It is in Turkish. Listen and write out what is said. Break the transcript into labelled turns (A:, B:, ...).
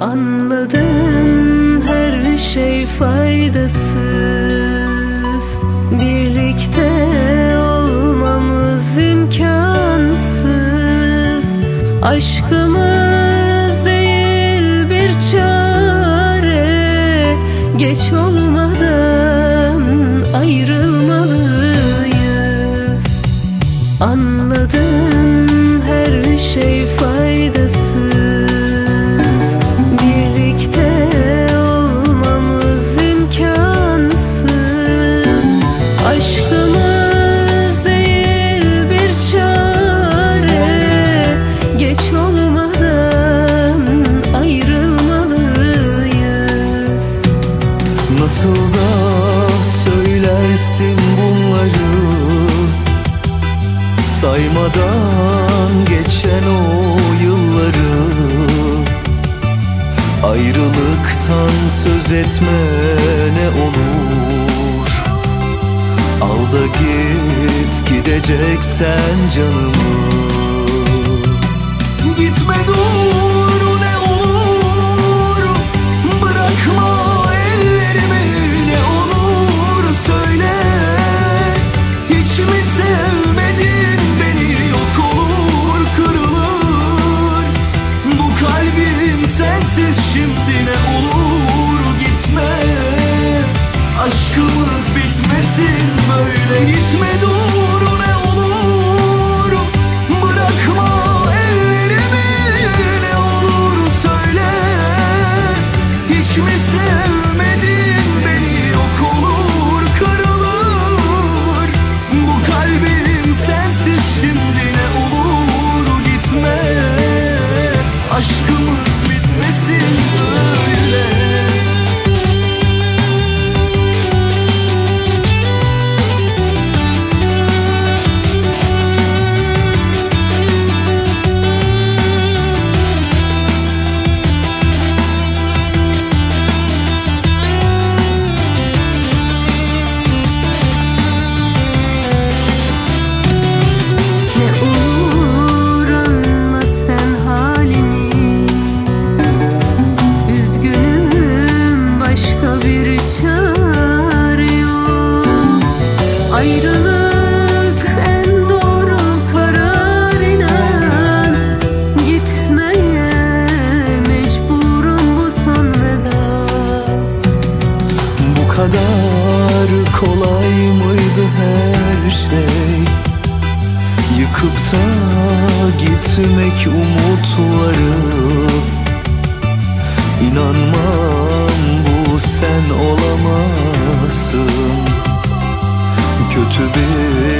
A: Anladın her şey faydasız. Birlikte olmamız imkansız. Aşkımız değil bir çare. Geç olmadan
B: Saymadan geçen o yılları Ayrılıktan söz etme ne olur. Al da git gideceksen canımı. Gitme dur ne olur. Bırakma ellerimi ne olur. Söyle Hiç mi sevmedin bitmesin böyle gitme dur
A: Ayrılık en doğru karar inan. Gitmeye mecburum bu son veda
B: Bu kadar kolay mıydı her şey? Yıkıp da gitmek umutları. İnanmam bu sen olamazsın Kötü bir